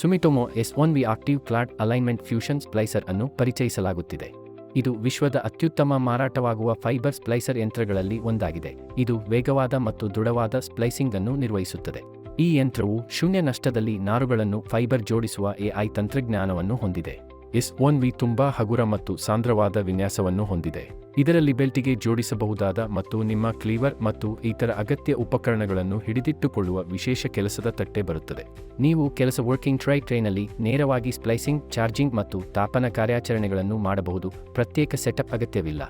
Sumitomo S one V active clad alignment fusion splicer ಅನ್ನು ಪರಿಚಯಿಸಲಾಗುತ್ತಿದೆ. ಇದು ವಿಶ್ವದ ಅತ್ಯುತ್ತಮ ಮಾರಾಟವಾಗುವ ಫೈಬರ್ ಸ್ಪ್ಲೈಸರ್ ಯಂತ್ರಗಳಲ್ಲಿ ಒಂದಾಗಿದೆ. ಇದು ವೇಗವಾದ ಮತ್ತು ದೃಢವಾದ ಸ್ಪ್ಲೈಸಿಂಗ್ ಅನ್ನು ನಿರ್ವಹಿಸುತ್ತದೆ. ಈ ಯಂತ್ರವು ಶೂನ್ಯ ನಷ್ಟದಲ್ಲಿ ನಾರುಗಳನ್ನು ಫೈಬರ್ ಜೋಡಿಸುವ ಎಐ ತಂತ್ರಜ್ಞಾನವನ್ನು ಹೊಂದಿದೆ. ಎಸ್ ಒನ್ ವಿ ತುಂಬಾ ಹಗುರ ಮತ್ತು ಸಾಂದ್ರವಾದ ವಿನ್ಯಾಸವನ್ನು ಹೊಂದಿದೆ. ಇದರಲ್ಲಿ ಬೆಲ್ಟಿಗೆ ಜೋಡಿಸಬಹುದಾದ ಮತ್ತು ನಿಮ್ಮ ಕ್ಲೀವರ್ ಮತ್ತು ಇತರ ಅಗತ್ಯ ಉಪಕರಣಗಳನ್ನು ಹಿಡಿದಿಟ್ಟುಕೊಳ್ಳುವ ವಿಶೇಷ ಕೆಲಸದ ತಟ್ಟೆ ಬರುತ್ತದೆ. ನೀವು ಕೆಲಸ ವರ್ಕಿಂಗ್ ಟ್ರೈ ಟ್ರೈನಲ್ಲಿ ನೇರವಾಗಿ ಸ್ಪ್ಲೈಸಿಂಗ್, ಚಾರ್ಜಿಂಗ್ ಮತ್ತು ತಾಪನ ಕಾರ್ಯಾಚರಣೆಗಳನ್ನು ಮಾಡಬಹುದು. ಪ್ರತ್ಯೇಕ ಸೆಟಪ್ ಅಗತ್ಯವಿಲ್ಲ.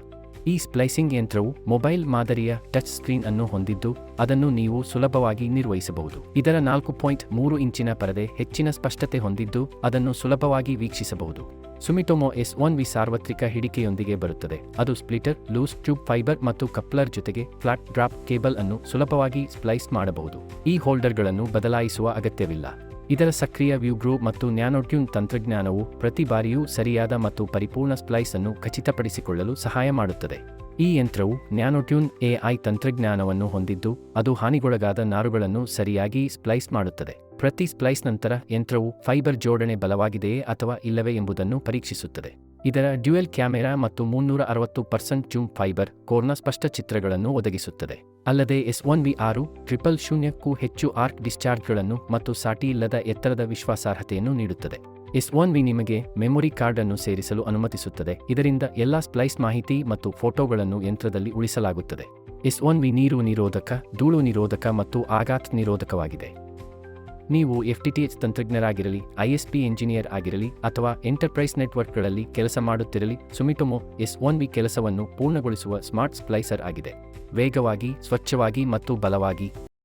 ಈ ಸ್ಪ್ಲೈಸಿಂಗ್ ಯಂತ್ರವು ಮೊಬೈಲ್ ಮಾದರಿಯ ಟಚ್ ಸ್ಕ್ರೀನ್ ಅನ್ನು ಹೊಂದಿದ್ದು, ಅದನ್ನು ನೀವು ಸುಲಭವಾಗಿ ನಿರ್ವಹಿಸಬಹುದು. ಇದರ ನಾಲ್ಕು ಪಾಯಿಂಟ್ ಮೂರು ಇಂಚಿನ ಪರದೆ ಹೆಚ್ಚಿನ ಸ್ಪಷ್ಟತೆ ಹೊಂದಿದ್ದು, ಅದನ್ನು ಸುಲಭವಾಗಿ ವೀಕ್ಷಿಸಬಹುದು. ಸುಮಿಟೊಮೊ ಎಸ್ ಒನ್ ವಿ ಸಾರ್ವತ್ರಿಕ ಹಿಡಿಕೆಯೊಂದಿಗೆ ಬರುತ್ತದೆ. ಅದು ಸ್ಪ್ಲಿಟರ್, ಲೂಸ್ ಟ್ಯೂಬ್ ಫೈಬರ್ ಮತ್ತು ಕಪ್ಲರ್ ಜೊತೆಗೆ ಫ್ಲಾಟ್ ಡ್ರಾಪ್ ಕೇಬಲ್ ಅನ್ನು ಸುಲಭವಾಗಿ ಸ್ಪ್ಲೈಸ್ ಮಾಡಬಹುದು. ಈ ಹೋಲ್ಡರ್ಗಳನ್ನು ಬದಲಾಯಿಸುವ ಅಗತ್ಯವಿಲ್ಲ. ಇದರ ಸಕ್ರಿಯ ವ್ಯೂ ಗ್ರೂ ಮತ್ತು ನ್ಯಾನೋಟ್ಯೂನ್ ತಂತ್ರಜ್ಞಾನವು ಪ್ರತಿ ಬಾರಿಯೂ ಸರಿಯಾದ ಮತ್ತು ಪರಿಪೂರ್ಣ ಸ್ಪ್ಲೈಸ್ ಅನ್ನು ಖಚಿತಪಡಿಸಿಕೊಳ್ಳಲು ಸಹಾಯ ಮಾಡುತ್ತದೆ. ಈ ಯಂತ್ರವು ನ್ಯಾನೋಟ್ಯೂನ್ ಎಐ ತಂತ್ರಜ್ಞಾನವನ್ನು ಹೊಂದಿದ್ದು, ಅದು ಹಾನಿಗೊಳಗಾದ ನಾರುಗಳನ್ನು ಸರಿಯಾಗಿ ಸ್ಪ್ಲೈಸ್ ಮಾಡುತ್ತದೆ. ಪ್ರತಿ ಸ್ಪ್ಲೈಸ್ ನಂತರ ಯಂತ್ರವು ಫೈಬರ್ ಜೋಡಣೆ ಬಲವಾಗಿದೆಯೇ ಅಥವಾ ಇಲ್ಲವೇ ಎಂಬುದನ್ನು ಪರೀಕ್ಷಿಸುತ್ತದೆ. ಇದರ ಡ್ಯುಯಲ್ ಕ್ಯಾಮೆರಾ ಮತ್ತು ಮುನ್ನೂರ ಅರವತ್ತು ಪರ್ಸೆಂಟ್ ಜೂಮ್ ಫೈಬರ್ ಕೋರ್ನ ಸ್ಪಷ್ಟ ಚಿತ್ರಗಳನ್ನು ಒದಗಿಸುತ್ತದೆ. ಅಲ್ಲದೆ ಎಸ್ ಒನ್ ವಿ ಆರು ಟ್ರಿಪಲ್ ಶೂನ್ಯಕ್ಕೂ ಹೆಚ್ಚು ಆರ್ಕ್ ಡಿಸ್ಚಾರ್ಜ್ಗಳನ್ನು ಮತ್ತು ಸಾಟಿಯಿಲ್ಲದ ಎತ್ತರದ ವಿಶ್ವಾಸಾರ್ಹತೆಯನ್ನು ನೀಡುತ್ತದೆ. ಎಸ್ ಒನ್ ವಿ ನಿಮಗೆ ಮೆಮೊರಿ ಕಾರ್ಡ್ ಅನ್ನು ಸೇರಿಸಲು ಅನುಮತಿಸುತ್ತದೆ. ಇದರಿಂದ ಎಲ್ಲಾ ಸ್ಪ್ಲೈಸ್ ಮಾಹಿತಿ ಮತ್ತು ಫೋಟೋಗಳನ್ನು ಯಂತ್ರದಲ್ಲಿ ಉಳಿಸಲಾಗುತ್ತದೆ. ಎಸ್ ಒನ್ ವಿ ನೀರು ನಿರೋಧಕ, ಧೂಳು ನಿರೋಧಕ ಮತ್ತು ಆಘಾತ್ ನಿರೋಧಕವಾಗಿದೆ. ನೀವು ಎಫ್ಟಿಟಿಎಚ್ ತಂತ್ರಜ್ಞರಾಗಿರಲಿ ಐಎಸ್ಪಿ ಇಂಜಿನಿಯರ್ ಆಗಿರಲಿ ಅಥವಾ ಎಂಟರ್ಪ್ರೈಸ್ ನೆಟ್ವರ್ಕ್ಗಳಲ್ಲಿ ಕೆಲಸ ಮಾಡುತ್ತಿರಲಿ ಸುಮಿಟೊಮೊ ಎಸ್ ಒನ್ ವಿ ಕೆಲಸವನ್ನು ಪೂರ್ಣಗೊಳಿಸುವ ಸ್ಮಾರ್ಟ್ ಸ್ಪ್ಲೈಸರ್ ಆಗಿದೆ. ವೇಗವಾಗಿ, ಸ್ವಚ್ಛವಾಗಿ ಮತ್ತು ಬಲವಾಗಿ.